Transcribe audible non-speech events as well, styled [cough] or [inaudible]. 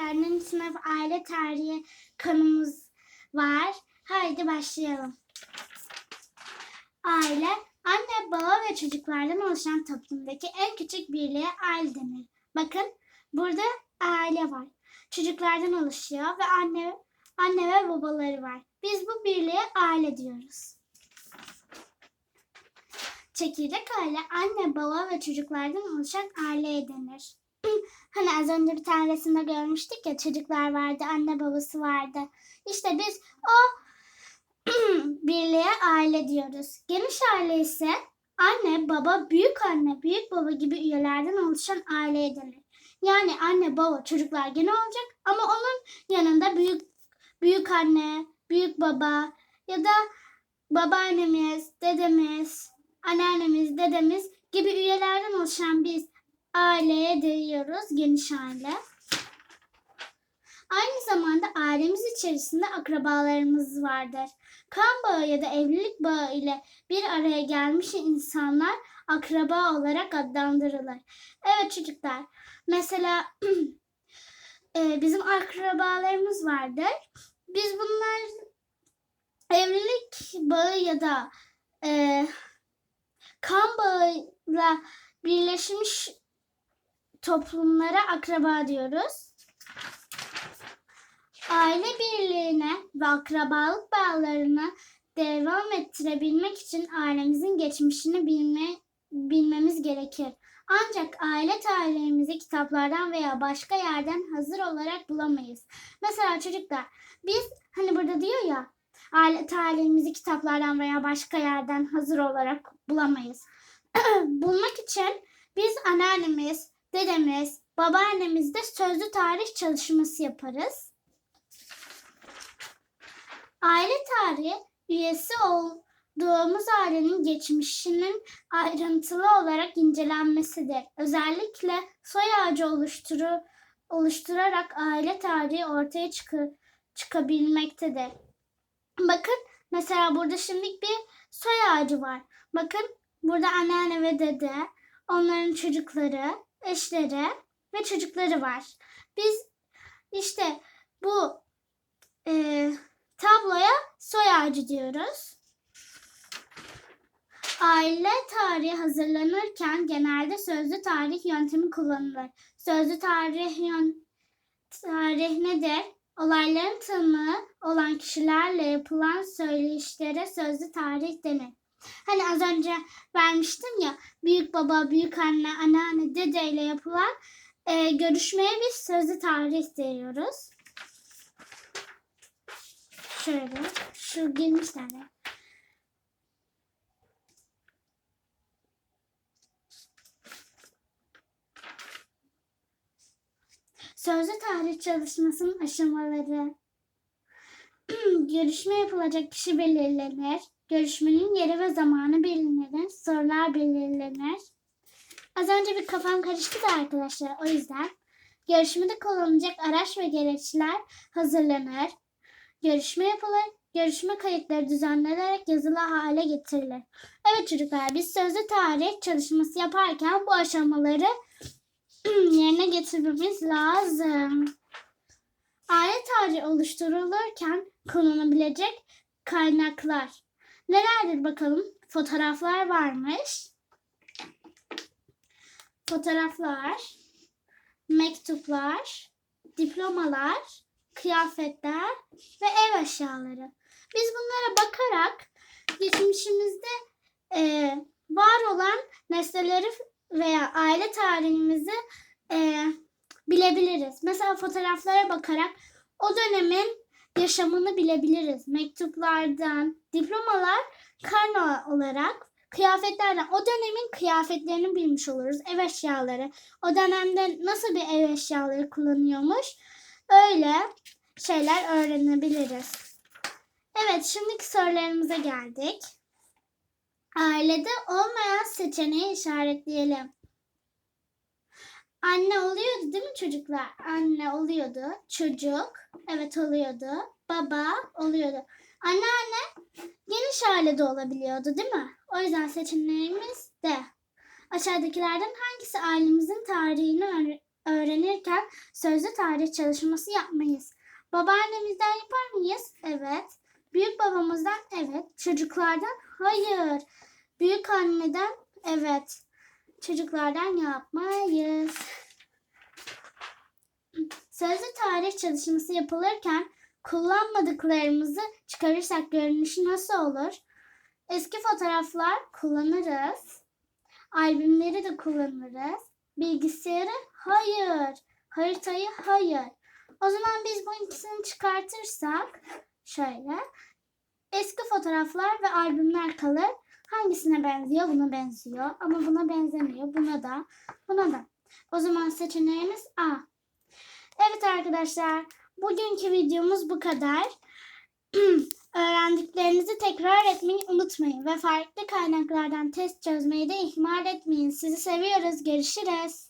Dördüncü sınıf aile tarihi konumuz var. Haydi başlayalım. Aile, anne, baba ve çocuklardan oluşan toplumdaki en küçük birliğe aile denir. Bakın burada aile var. Çocuklardan oluşuyor ve anne anne ve babaları var. Biz bu birliğe aile diyoruz. Çekirdek aile anne, baba ve çocuklardan oluşan aileye denir. Hani az önce bir tane resimde görmüştük ya çocuklar vardı, anne babası vardı. İşte biz o [clears throat] birliğe aile diyoruz. Geniş aile ise anne, baba, büyük anne, büyük baba gibi üyelerden oluşan aileye denir. Yani anne, baba, çocuklar gene olacak ama onun yanında büyük büyük anne, büyük baba ya da babaannemiz, dedemiz, anneannemiz, dedemiz gibi üyelerden oluşan biz aileye diyoruz geniş aile. Aynı zamanda ailemiz içerisinde akrabalarımız vardır. Kan bağı ya da evlilik bağı ile bir araya gelmiş insanlar akraba olarak adlandırılır. Evet çocuklar, mesela [clears throat] e, bizim akrabalarımız vardır. Biz bunlar evlilik bağı ya da e, kan bağıyla birleşmiş toplumlara akraba diyoruz. Aile birliğine ve akrabalık bağlarını devam ettirebilmek için ailemizin geçmişini bilme, bilmemiz gerekir. Ancak aile tarihimizi kitaplardan veya başka yerden hazır olarak bulamayız. Mesela çocuklar biz hani burada diyor ya aile tarihimizi kitaplardan veya başka yerden hazır olarak bulamayız. [clears throat] Bulmak için biz anneannemiz, dedemiz, babaannemizde sözlü tarih çalışması yaparız. Aile tarihi üyesi olduğumuz ailenin geçmişinin ayrıntılı olarak incelenmesidir. Özellikle soy ağacı oluşturu, oluşturarak aile tarihi ortaya çıkı, çıkabilmektedir. Bakın mesela burada şimdilik bir soy ağacı var. Bakın burada anneanne ve dede, onların çocukları, eşleri ve çocukları var. Biz işte bu e, tabloya soy ağacı diyoruz. Aile tarihi hazırlanırken genelde sözlü tarih yöntemi kullanılır. Sözlü tarih yön tarih nedir? Olayların tanığı olan kişilerle yapılan söyleyişlere sözlü tarih denir. Hani az önce vermiştim ya büyük baba, büyük anne, anneanne, dede ile yapılan e, görüşmeye biz sözlü tarih diyoruz. Şöyle, şu girmişler de. Sözlü tarih çalışmasının aşamaları. [clears throat] Görüşme yapılacak kişi belirlenir. Görüşmenin yeri ve zamanı belirlenir. Sorular belirlenir. Az önce bir kafam karıştı da arkadaşlar. O yüzden görüşmede kullanılacak araç ve gereçler hazırlanır. Görüşme yapılır. Görüşme kayıtları düzenlenerek yazılı hale getirilir. Evet çocuklar biz sözlü tarih çalışması yaparken bu aşamaları [clears throat] yerine getirmemiz lazım. Aile tarihi oluşturulurken kullanılabilecek kaynaklar. Nelerdir bakalım? Fotoğraflar varmış. Fotoğraflar, mektuplar, diplomalar, kıyafetler ve ev eşyaları. Biz bunlara bakarak geçmişimizde e, var olan nesneleri veya aile tarihimizi e, bilebiliriz. Mesela fotoğraflara bakarak o dönemin yaşamını bilebiliriz. Mektuplardan, diplomalar karno olarak kıyafetlerden o dönemin kıyafetlerini bilmiş oluruz. Ev eşyaları. O dönemde nasıl bir ev eşyaları kullanıyormuş. Öyle şeyler öğrenebiliriz. Evet şimdiki sorularımıza geldik. Ailede olmayan seçeneği işaretleyelim. Anne oluyordu değil mi çocuklar? Anne oluyordu. Çocuk. Evet oluyordu. Baba oluyordu. Anneanne geniş ailede olabiliyordu değil mi? O yüzden seçeneğimiz de. Aşağıdakilerden hangisi ailemizin tarihini öğrenirken sözlü tarih çalışması yapmayız. Babaannemizden yapar mıyız? Evet. Büyük babamızdan evet. Çocuklardan hayır. Büyük anneden evet. Çocuklardan yapmayız. Sözlü tarih çalışması yapılırken kullanmadıklarımızı çıkarırsak görünüşü nasıl olur? Eski fotoğraflar kullanırız. Albümleri de kullanırız. Bilgisayarı hayır. Haritayı hayır. O zaman biz bu ikisini çıkartırsak şöyle eski fotoğraflar ve albümler kalır. Hangisine benziyor? Buna benziyor. Ama buna benzemiyor. Buna da. Buna da. O zaman seçeneğimiz A. Evet arkadaşlar. Bugünkü videomuz bu kadar. [clears throat] Öğrendiklerinizi tekrar etmeyi unutmayın ve farklı kaynaklardan test çözmeyi de ihmal etmeyin. Sizi seviyoruz. Görüşürüz.